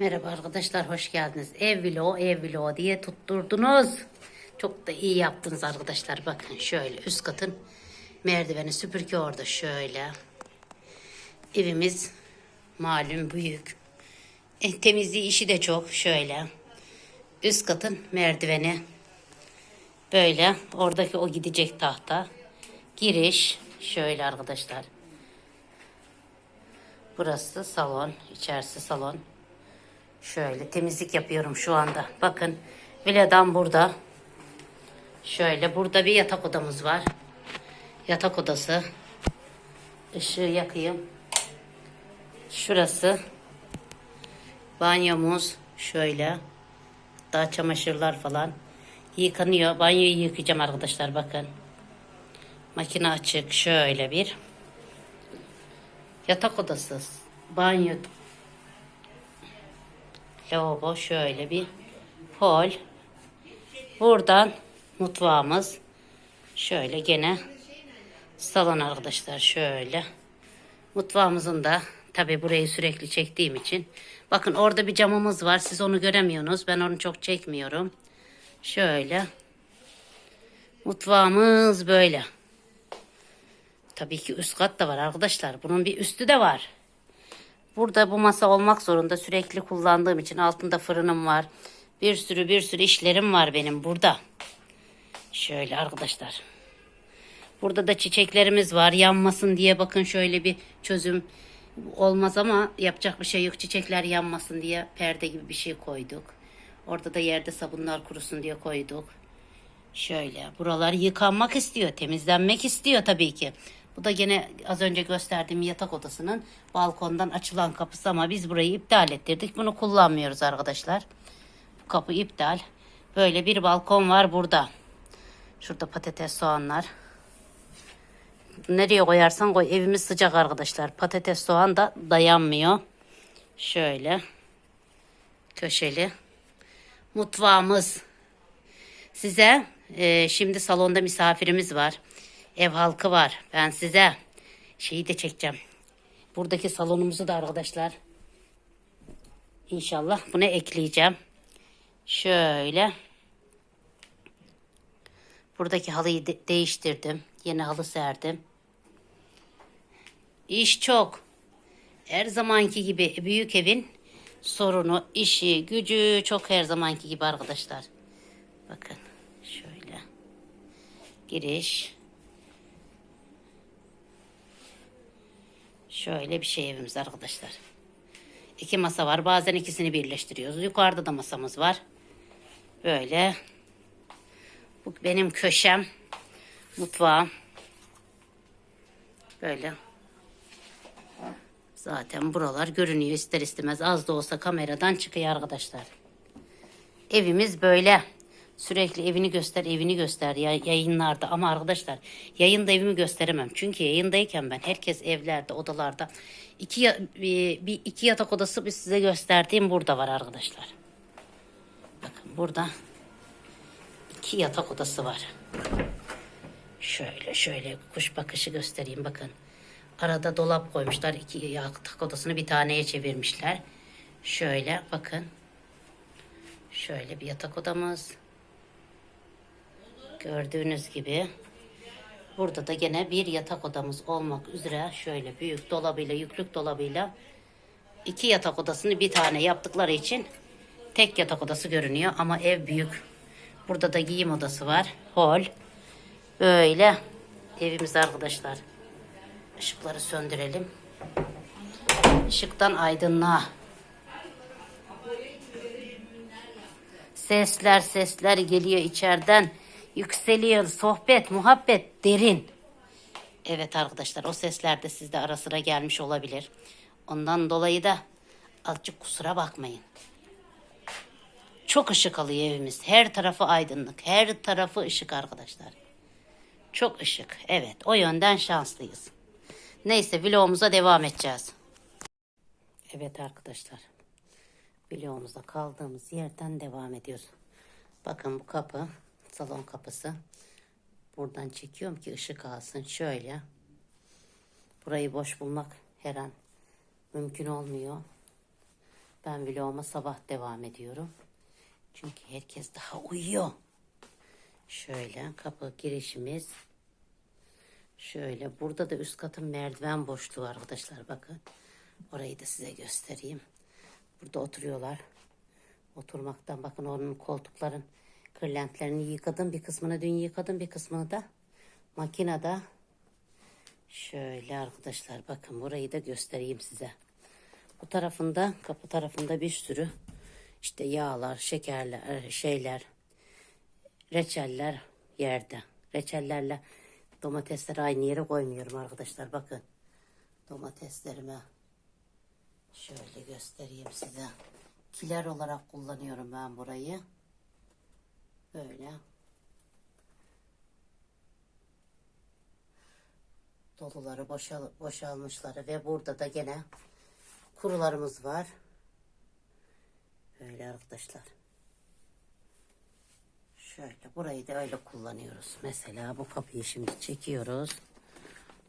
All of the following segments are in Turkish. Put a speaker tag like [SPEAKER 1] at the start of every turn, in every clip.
[SPEAKER 1] Merhaba arkadaşlar hoş geldiniz. Ev vlogu ev vlogu diye tutturdunuz. Çok da iyi yaptınız arkadaşlar. Bakın şöyle üst katın merdiveni süpürge orada şöyle. Evimiz malum büyük. E, temizliği işi de çok şöyle. Üst katın merdiveni böyle. Oradaki o gidecek tahta. Giriş şöyle arkadaşlar. Burası salon, içerisi salon. Şöyle temizlik yapıyorum şu anda. Bakın villadan burada. Şöyle burada bir yatak odamız var. Yatak odası. Işığı yakayım. Şurası. Banyomuz şöyle. Daha çamaşırlar falan. Yıkanıyor. Banyoyu yıkayacağım arkadaşlar bakın. Makine açık şöyle bir. Yatak odası. Banyo lavabo şöyle bir hol. Buradan mutfağımız. Şöyle gene salon arkadaşlar şöyle. Mutfağımızın da tabi burayı sürekli çektiğim için. Bakın orada bir camımız var. Siz onu göremiyorsunuz. Ben onu çok çekmiyorum. Şöyle. Mutfağımız böyle. Tabii ki üst kat da var arkadaşlar. Bunun bir üstü de var. Burada bu masa olmak zorunda. Sürekli kullandığım için altında fırınım var. Bir sürü bir sürü işlerim var benim burada. Şöyle arkadaşlar. Burada da çiçeklerimiz var. Yanmasın diye bakın şöyle bir çözüm olmaz ama yapacak bir şey yok. Çiçekler yanmasın diye perde gibi bir şey koyduk. Orada da yerde sabunlar kurusun diye koyduk. Şöyle buralar yıkanmak istiyor, temizlenmek istiyor tabii ki. Bu da gene az önce gösterdiğim yatak odasının balkondan açılan kapısı ama biz burayı iptal ettirdik. Bunu kullanmıyoruz arkadaşlar. Bu kapı iptal. Böyle bir balkon var burada. Şurada patates, soğanlar. Nereye koyarsan koy. Evimiz sıcak arkadaşlar. Patates, soğan da dayanmıyor. Şöyle. Köşeli. Mutfağımız. Size e, şimdi salonda misafirimiz var. Ev halkı var. Ben size şeyi de çekeceğim. Buradaki salonumuzu da arkadaşlar inşallah buna ekleyeceğim. Şöyle. Buradaki halıyı de- değiştirdim. Yeni halı serdim. İş çok. Her zamanki gibi büyük evin sorunu, işi, gücü çok her zamanki gibi arkadaşlar. Bakın şöyle. Giriş. Şöyle bir şey evimiz arkadaşlar. İki masa var. Bazen ikisini birleştiriyoruz. Yukarıda da masamız var. Böyle. Bu benim köşem. Mutfağım. Böyle. Zaten buralar görünüyor ister istemez. Az da olsa kameradan çıkıyor arkadaşlar. Evimiz böyle. Sürekli evini göster, evini göster ya, yayınlarda. Ama arkadaşlar yayında evimi gösteremem. Çünkü yayındayken ben herkes evlerde, odalarda. iki, bir iki yatak odası bir size gösterdiğim burada var arkadaşlar. Bakın burada iki yatak odası var. Şöyle şöyle kuş bakışı göstereyim bakın. Arada dolap koymuşlar. iki yatak odasını bir taneye çevirmişler. Şöyle bakın. Şöyle bir yatak odamız. Gördüğünüz gibi. Burada da gene bir yatak odamız olmak üzere şöyle büyük dolabıyla yüklük dolabıyla iki yatak odasını bir tane yaptıkları için tek yatak odası görünüyor ama ev büyük. Burada da giyim odası var. Hol. Böyle evimiz arkadaşlar. Işıkları söndürelim. Işıktan aydınlığa. Sesler sesler geliyor içeriden. Yükseliyor sohbet, muhabbet derin. Evet arkadaşlar o sesler de sizde ara sıra gelmiş olabilir. Ondan dolayı da azıcık kusura bakmayın. Çok ışık alıyor evimiz. Her tarafı aydınlık. Her tarafı ışık arkadaşlar. Çok ışık. Evet o yönden şanslıyız. Neyse vlogumuza devam edeceğiz. Evet arkadaşlar. Vlogumuza kaldığımız yerden devam ediyoruz. Bakın bu kapı salon kapısı. Buradan çekiyorum ki ışık alsın. Şöyle. Burayı boş bulmak her an mümkün olmuyor. Ben vloguma sabah devam ediyorum. Çünkü herkes daha uyuyor. Şöyle kapı girişimiz. Şöyle burada da üst katın merdiven boşluğu arkadaşlar bakın. Orayı da size göstereyim. Burada oturuyorlar. Oturmaktan bakın onun koltukların kırlentlerini yıkadım. Bir kısmını dün yıkadım bir kısmını da makinede. Şöyle arkadaşlar bakın burayı da göstereyim size. Bu tarafında kapı tarafında bir sürü işte yağlar, şekerler, şeyler, reçeller yerde. Reçellerle domatesleri aynı yere koymuyorum arkadaşlar. Bakın domateslerime şöyle göstereyim size. Kiler olarak kullanıyorum ben burayı. Böyle. Doluları boşal, boşalmışları ve burada da gene kurularımız var. Böyle arkadaşlar. Şöyle burayı da öyle kullanıyoruz. Mesela bu kapıyı şimdi çekiyoruz.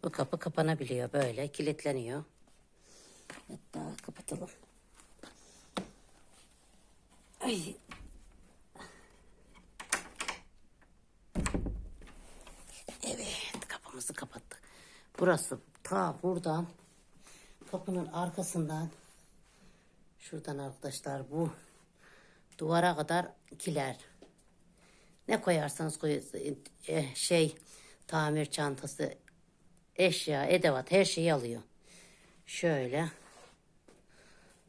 [SPEAKER 1] Bu kapı kapanabiliyor böyle kilitleniyor. Hatta kapatalım. Ay. Kapımızı kapattık. Burası ta buradan kapının arkasından şuradan arkadaşlar bu duvara kadar kiler. Ne koyarsanız koy eh, şey tamir çantası eşya edevat her şeyi alıyor. Şöyle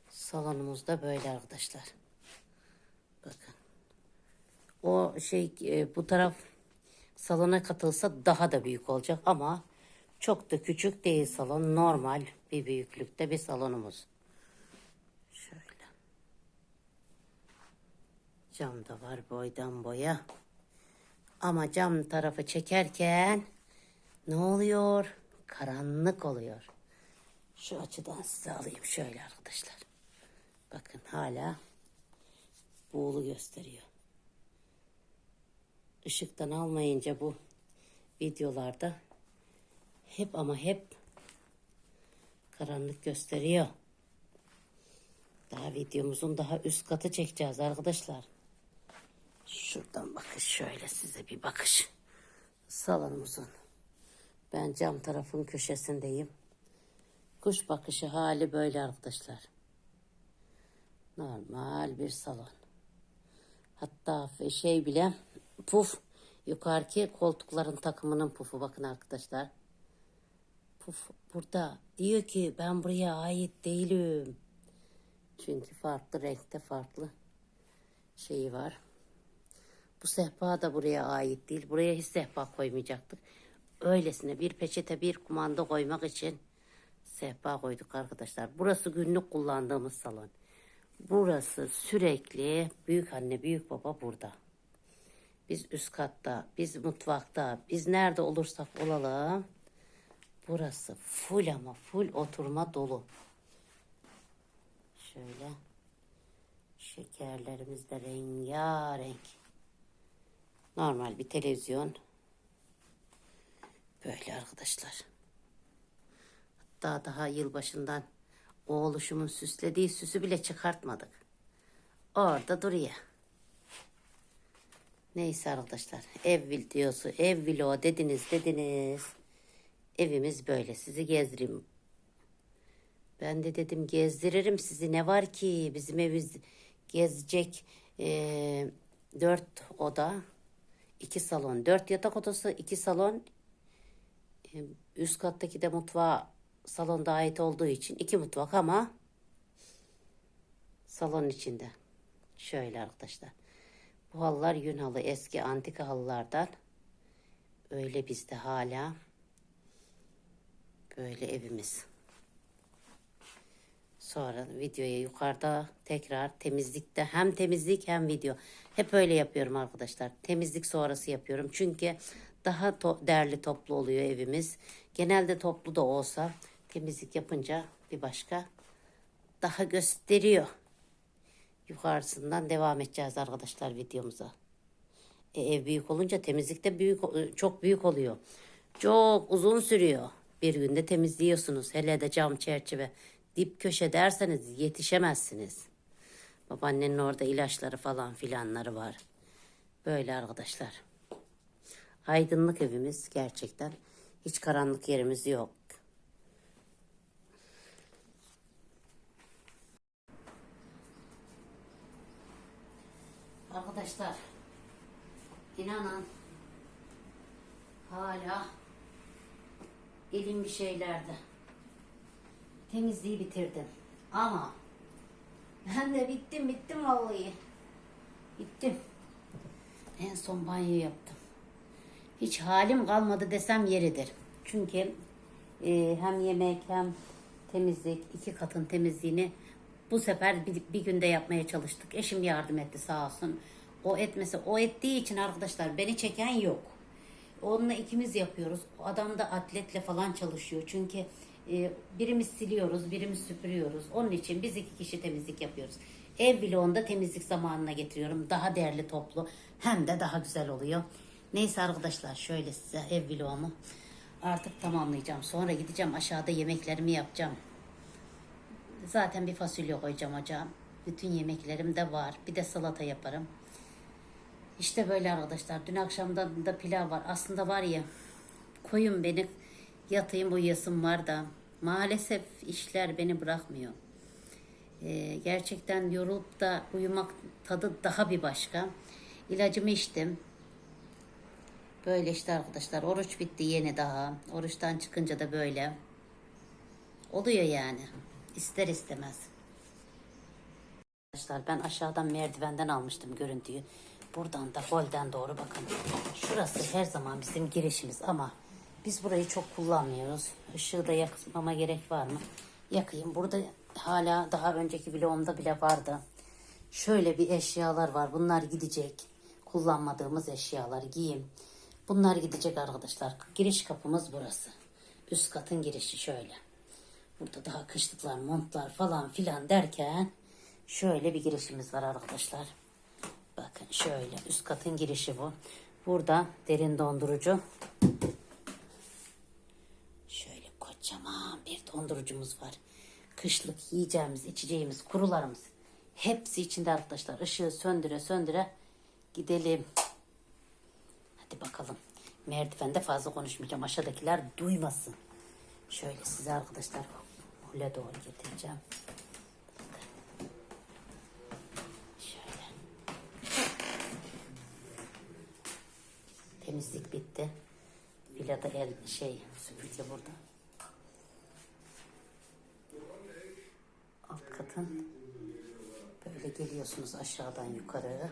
[SPEAKER 1] salonumuzda böyle arkadaşlar. Bakın. O şey e, bu taraf salona katılsa daha da büyük olacak ama çok da küçük değil salon. Normal bir büyüklükte bir salonumuz. Şöyle. Cam da var boydan boya. Ama cam tarafı çekerken ne oluyor? Karanlık oluyor. Şu açıdan size alayım şöyle arkadaşlar. Bakın hala buğulu gösteriyor. Işıktan almayınca bu videolarda hep ama hep karanlık gösteriyor. Daha videomuzun daha üst katı çekeceğiz arkadaşlar. Şuradan bakın şöyle size bir bakış. Salonumuzun. Ben cam tarafın köşesindeyim. Kuş bakışı hali böyle arkadaşlar. Normal bir salon. Hatta şey bile puf yukarıki koltukların takımının pufu bakın arkadaşlar. Puf burada diyor ki ben buraya ait değilim. Çünkü farklı renkte farklı şeyi var. Bu sehpa da buraya ait değil. Buraya hiç sehpa koymayacaktık. Öylesine bir peçete bir kumanda koymak için sehpa koyduk arkadaşlar. Burası günlük kullandığımız salon. Burası sürekli büyük anne büyük baba burada. Biz üst katta, biz mutfakta, biz nerede olursak olalım. Burası full ama full oturma dolu. Şöyle şekerlerimiz de rengarenk. Normal bir televizyon. Böyle arkadaşlar. Hatta daha yılbaşından oğluşumun süslediği süsü bile çıkartmadık. Orada duruyor. Neyse arkadaşlar ev videosu ev vlogu dediniz dediniz. Evimiz böyle sizi gezdireyim. Ben de dedim gezdiririm sizi ne var ki bizim evimiz gezecek eee, dört oda iki salon dört yatak odası iki salon e, üst kattaki de mutfağı salonda ait olduğu için iki mutfak ama salon içinde. Şöyle arkadaşlar. Bu halılar yün halı eski antika halılardan. Öyle bizde hala. Böyle evimiz. Sonra videoya yukarıda tekrar temizlikte hem temizlik hem video. Hep öyle yapıyorum arkadaşlar. Temizlik sonrası yapıyorum. Çünkü daha to- değerli toplu oluyor evimiz. Genelde toplu da olsa temizlik yapınca bir başka daha gösteriyor. Yukarısından devam edeceğiz arkadaşlar videomuza. E, ev büyük olunca temizlik de büyük, çok büyük oluyor. Çok uzun sürüyor. Bir günde temizliyorsunuz. Hele de cam çerçeve dip köşe derseniz yetişemezsiniz. Babaannenin orada ilaçları falan filanları var. Böyle arkadaşlar. Aydınlık evimiz gerçekten. Hiç karanlık yerimiz yok. Arkadaşlar inanın hala elim bir şeylerde. Temizliği bitirdim. Ama ben de bittim bittim vallahi. Bittim. En son banyo yaptım. Hiç halim kalmadı desem yeridir. Çünkü e, hem yemek hem temizlik iki katın temizliğini bu sefer bir, bir günde yapmaya çalıştık. Eşim yardım etti sağ olsun. O etmese o ettiği için arkadaşlar beni çeken yok. Onunla ikimiz yapıyoruz. Adam da atletle falan çalışıyor. Çünkü e, birimiz siliyoruz, birimiz süpürüyoruz. Onun için biz iki kişi temizlik yapıyoruz. Ev bloğunda temizlik zamanına getiriyorum. Daha değerli toplu hem de daha güzel oluyor. Neyse arkadaşlar şöyle size ev bloğumu artık tamamlayacağım. Sonra gideceğim aşağıda yemeklerimi yapacağım. Zaten bir fasulye koyacağım hocam. Bütün yemeklerim de var. Bir de salata yaparım. İşte böyle arkadaşlar. Dün akşamdan da pilav var. Aslında var ya koyun beni yatayım uyuyasım var da maalesef işler beni bırakmıyor. Ee, gerçekten yorulup da uyumak tadı daha bir başka. İlacımı içtim. Böyle işte arkadaşlar. Oruç bitti yeni daha. Oruçtan çıkınca da böyle. Oluyor yani. İster istemez. Arkadaşlar ben aşağıdan merdivenden almıştım görüntüyü. Buradan da golden doğru bakın. Şurası her zaman bizim girişimiz ama biz burayı çok kullanmıyoruz. Işığı da yakmama gerek var mı? Yakayım. Burada hala daha önceki vlogumda bile vardı. Şöyle bir eşyalar var. Bunlar gidecek. Kullanmadığımız eşyalar, giyim. Bunlar gidecek arkadaşlar. Giriş kapımız burası. Üst katın girişi şöyle. Burada daha kışlıklar, montlar falan filan derken şöyle bir girişimiz var arkadaşlar. Bakın şöyle üst katın girişi bu. Burada derin dondurucu. Şöyle kocaman bir dondurucumuz var. Kışlık yiyeceğimiz, içeceğimiz, kurularımız. Hepsi içinde arkadaşlar. Işığı söndüre söndüre gidelim. Hadi bakalım. Merdivende fazla konuşmayacağım. Aşağıdakiler duymasın. Şöyle size arkadaşlar hule doğru getireceğim. Şöyle. Temizlik bitti. Villada el şey süpürge burada. Alt katın böyle geliyorsunuz aşağıdan yukarı.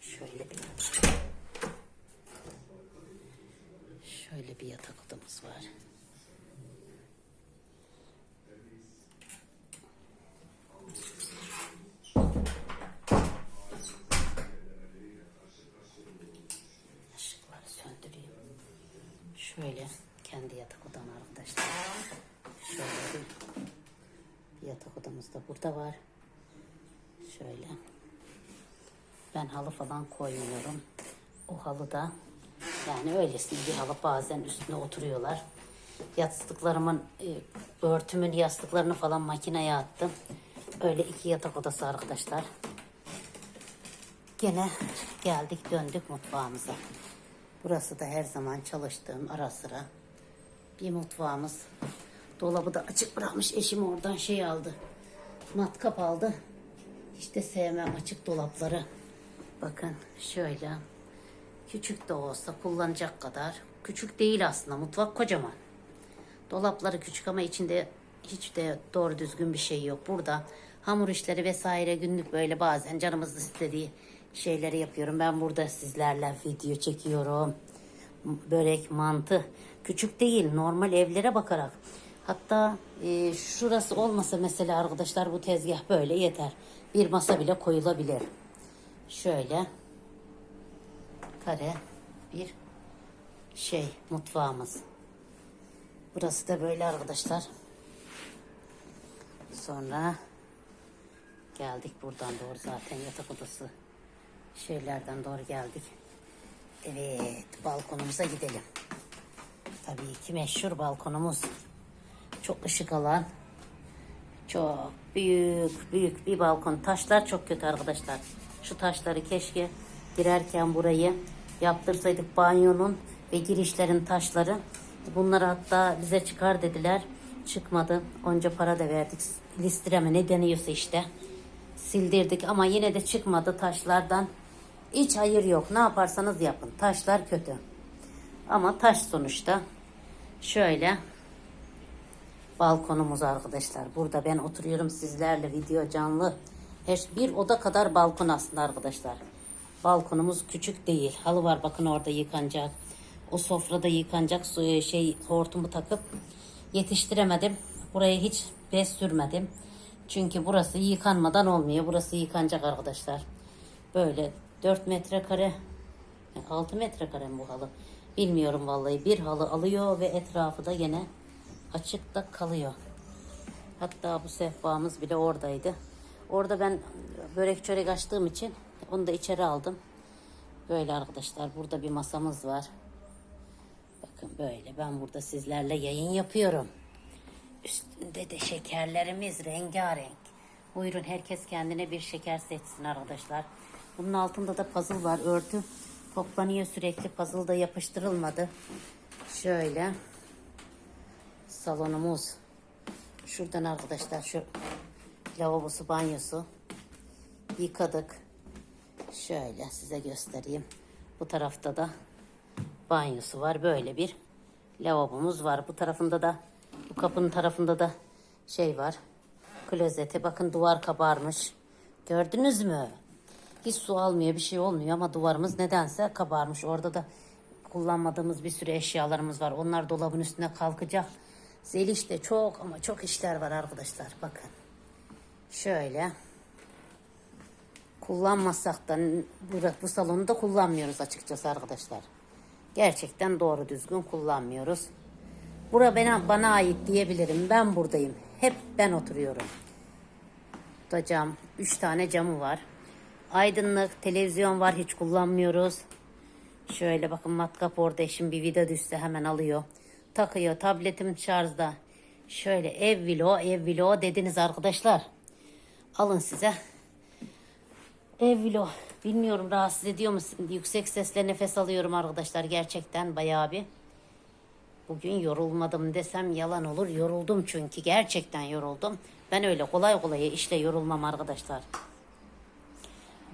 [SPEAKER 1] Şöyle bir şöyle bir yatak odamız var. Işıkları söndüreyim. Şöyle kendi yatak odam arkadaşlar. Şöyle bir, yatak odamız da burada var. Şöyle. Ben halı falan koymuyorum. O halı da yani öylesine bir halı bazen üstüne oturuyorlar. Yastıklarımın, e, örtümün yastıklarını falan makineye attım. Öyle iki yatak odası arkadaşlar. Gene geldik döndük mutfağımıza. Burası da her zaman çalıştığım ara sıra bir mutfağımız. Dolabı da açık bırakmış eşim oradan şey aldı. Matkap aldı. Hiç de sevmem açık dolapları. Bakın şöyle. Küçük de olsa kullanacak kadar. Küçük değil aslında mutfak kocaman. Dolapları küçük ama içinde hiç de doğru düzgün bir şey yok. Burada hamur işleri vesaire günlük böyle bazen canımız istediği şeyleri yapıyorum. Ben burada sizlerle video çekiyorum. Börek, mantı. Küçük değil normal evlere bakarak. Hatta e, şurası olmasa mesela arkadaşlar bu tezgah böyle yeter. Bir masa bile koyulabilir. Şöyle kare bir şey mutfağımız. Burası da böyle arkadaşlar. Sonra geldik buradan doğru zaten yatak odası şeylerden doğru geldik. Evet balkonumuza gidelim. Tabii ki meşhur balkonumuz. Çok ışık alan Çok büyük büyük bir balkon. Taşlar çok kötü arkadaşlar. Şu taşları keşke girerken burayı yaptırsaydık banyonun ve girişlerin taşları. Bunları hatta bize çıkar dediler. Çıkmadı. Onca para da verdik. Listreme ne deniyorsa işte. Sildirdik ama yine de çıkmadı taşlardan. Hiç hayır yok. Ne yaparsanız yapın. Taşlar kötü. Ama taş sonuçta. Şöyle balkonumuz arkadaşlar. Burada ben oturuyorum sizlerle video canlı. Her bir oda kadar balkon aslında arkadaşlar. Balkonumuz küçük değil. Halı var bakın orada yıkanacak. O sofrada yıkanacak suyu şey hortumu takıp yetiştiremedim. Buraya hiç bez sürmedim. Çünkü burası yıkanmadan olmuyor. Burası yıkanacak arkadaşlar. Böyle 4 metrekare 6 metrekare mi bu halı? Bilmiyorum vallahi. Bir halı alıyor ve etrafı da yine açıkta kalıyor. Hatta bu sehpamız bile oradaydı. Orada ben börek çörek açtığım için onu da içeri aldım. Böyle arkadaşlar burada bir masamız var. Bakın böyle ben burada sizlerle yayın yapıyorum. Üstünde de şekerlerimiz rengarenk. Buyurun herkes kendine bir şeker seçsin arkadaşlar. Bunun altında da puzzle var örtü. Toplanıyor sürekli puzzle da yapıştırılmadı. Şöyle salonumuz. Şuradan arkadaşlar şu lavabosu banyosu yıkadık. Şöyle size göstereyim. Bu tarafta da banyosu var. Böyle bir lavabomuz var. Bu tarafında da bu kapının tarafında da şey var. Klozeti. Bakın duvar kabarmış. Gördünüz mü? Hiç su almıyor bir şey olmuyor ama duvarımız nedense kabarmış. Orada da kullanmadığımız bir sürü eşyalarımız var. Onlar dolabın üstüne kalkacak. Zeliş'te çok ama çok işler var arkadaşlar. Bakın. Şöyle. Kullanmasak da bu, salonu da kullanmıyoruz açıkçası arkadaşlar. Gerçekten doğru düzgün kullanmıyoruz. Bura bana, bana ait diyebilirim. Ben buradayım. Hep ben oturuyorum. Da cam. Üç tane camı var. Aydınlık, televizyon var. Hiç kullanmıyoruz. Şöyle bakın matkap orada eşim bir vida düşse hemen alıyor. Takıyor. Tabletim şarjda. Şöyle ev vlog, ev vlog dediniz arkadaşlar. Alın size. Ev vlog. Bilmiyorum rahatsız ediyor musun? Yüksek sesle nefes alıyorum arkadaşlar. Gerçekten bayağı bir. Bugün yorulmadım desem yalan olur. Yoruldum çünkü. Gerçekten yoruldum. Ben öyle kolay kolay işle yorulmam arkadaşlar.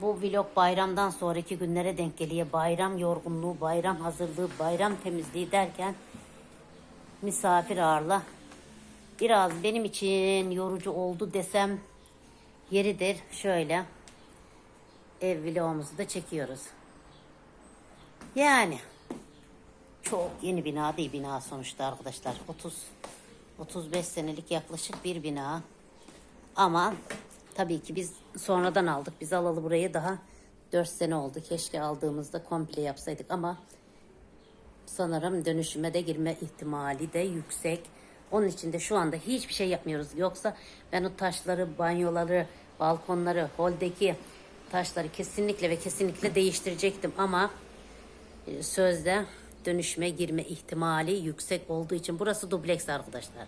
[SPEAKER 1] Bu vlog bayramdan sonraki günlere denk geliyor. Bayram yorgunluğu, bayram hazırlığı, bayram temizliği derken misafir ağırla. Biraz benim için yorucu oldu desem yeridir. Şöyle ev vlogumuzu da çekiyoruz. Yani çok yeni bina değil bina sonuçta arkadaşlar. 30 35 senelik yaklaşık bir bina. Ama tabii ki biz sonradan aldık. Biz alalı burayı daha 4 sene oldu. Keşke aldığımızda komple yapsaydık ama sanırım dönüşüme de girme ihtimali de yüksek. Onun için de şu anda hiçbir şey yapmıyoruz. Yoksa ben o taşları, banyoları, balkonları, holdeki taşları kesinlikle ve kesinlikle değiştirecektim ama e, sözde dönüşüme girme ihtimali yüksek olduğu için burası dubleks arkadaşlar.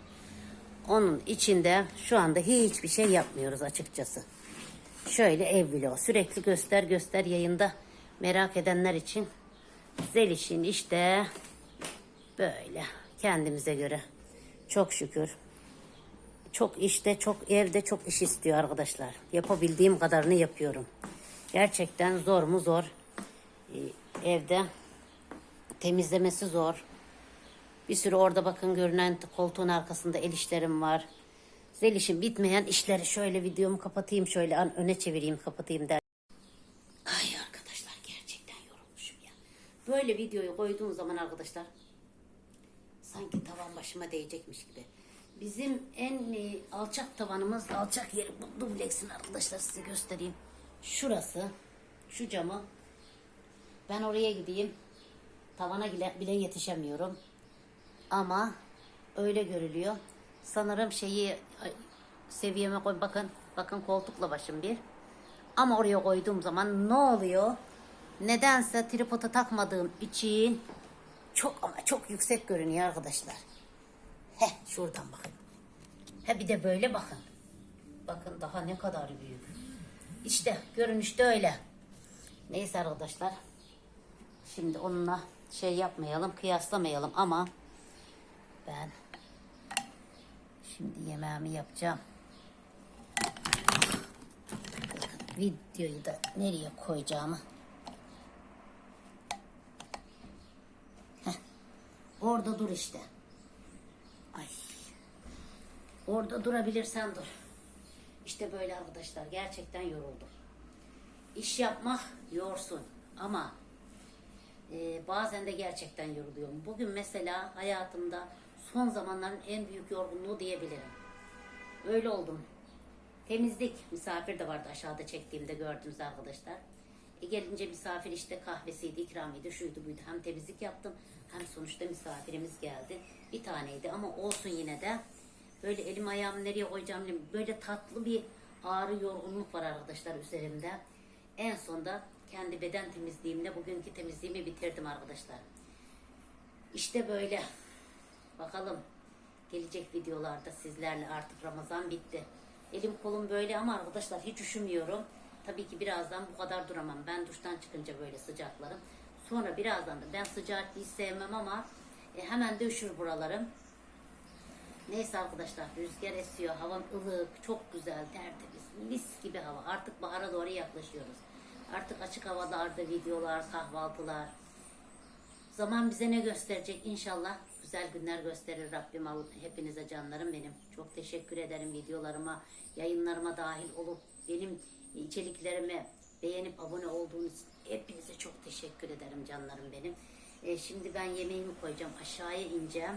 [SPEAKER 1] Onun içinde şu anda hiçbir şey yapmıyoruz açıkçası. Şöyle ev vlogu sürekli göster göster yayında merak edenler için Zeliş'in işte böyle kendimize göre çok şükür çok işte çok evde çok iş istiyor arkadaşlar. Yapabildiğim kadarını yapıyorum. Gerçekten zor mu zor. Ee, evde temizlemesi zor. Bir sürü orada bakın görünen koltuğun arkasında el işlerim var. Zeliş'in bitmeyen işleri şöyle videomu kapatayım şöyle an öne çevireyim kapatayım der. Ay arkadaşlar gerçekten yorulmuşum ya. Böyle videoyu koyduğum zaman arkadaşlar sanki tavan başıma değecekmiş gibi. Bizim en e, alçak tavanımız, alçak yeri bu dubleksin arkadaşlar size göstereyim. Şurası, şu camı. Ben oraya gideyim. Tavana bile yetişemiyorum. Ama öyle görülüyor. Sanırım şeyi seviyeme koy. Bakın, bakın koltukla başım bir. Ama oraya koyduğum zaman ne oluyor? Nedense tripoda takmadığım için çok ama çok yüksek görünüyor arkadaşlar. Heh şuradan bakın. He bir de böyle bakın. Bakın daha ne kadar büyük. İşte görünüşte öyle. Neyse arkadaşlar. Şimdi onunla şey yapmayalım, kıyaslamayalım ama ben şimdi yemeğimi yapacağım. Videoyu da nereye koyacağımı. Heh. Orada dur işte. Ay. Orada durabilirsen dur. İşte böyle arkadaşlar gerçekten yoruldum. İş yapmak yorsun ama e, bazen de gerçekten yoruluyorum. Bugün mesela hayatımda son zamanların en büyük yorgunluğu diyebilirim. Öyle oldum. Temizlik, misafir de vardı aşağıda çektiğimde gördünüz arkadaşlar. E gelince misafir işte kahvesiydi, ikramıydı, şuydu buydu. Hem temizlik yaptım hem sonuçta misafirimiz geldi. Bir taneydi ama olsun yine de. Böyle elim ayağımı nereye koyacağım bilmiyorum. Böyle tatlı bir ağrı yorgunluk var arkadaşlar üzerimde. En sonda kendi beden temizliğimle bugünkü temizliğimi bitirdim arkadaşlar. İşte böyle. Bakalım gelecek videolarda sizlerle artık Ramazan bitti. Elim kolum böyle ama arkadaşlar hiç üşümüyorum. Tabii ki birazdan bu kadar duramam. Ben duştan çıkınca böyle sıcaklarım. Sonra birazdan da ben sıcak hiç sevmem ama e, hemen de üşür buralarım. Neyse arkadaşlar rüzgar esiyor. Havam ılık, çok güzel, tertemiz, mis gibi hava. Artık bahara doğru yaklaşıyoruz. Artık açık havalarda videolar, kahvaltılar. Zaman bize ne gösterecek? İnşallah güzel günler gösterir Rabbim hepinize canlarım benim. Çok teşekkür ederim videolarıma, yayınlarıma dahil olup benim içeriklerime beğenip abone olduğunuz hepinize çok teşekkür ederim canlarım benim. E, şimdi ben yemeğimi koyacağım. Aşağıya ineceğim.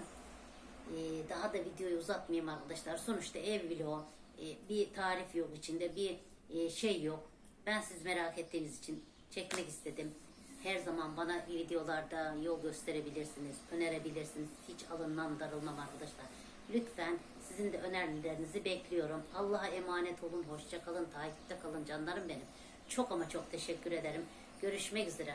[SPEAKER 1] Ee, daha da videoyu uzatmayayım arkadaşlar. Sonuçta ev vlogu, e, bir tarif yok içinde, bir e, şey yok. Ben siz merak ettiğiniz için çekmek istedim. Her zaman bana videolarda yol gösterebilirsiniz, önerebilirsiniz. Hiç alınmam, darılmam arkadaşlar. Lütfen sizin de önerilerinizi bekliyorum. Allah'a emanet olun, hoşça kalın, takipte kalın canlarım benim. Çok ama çok teşekkür ederim. Görüşmek üzere.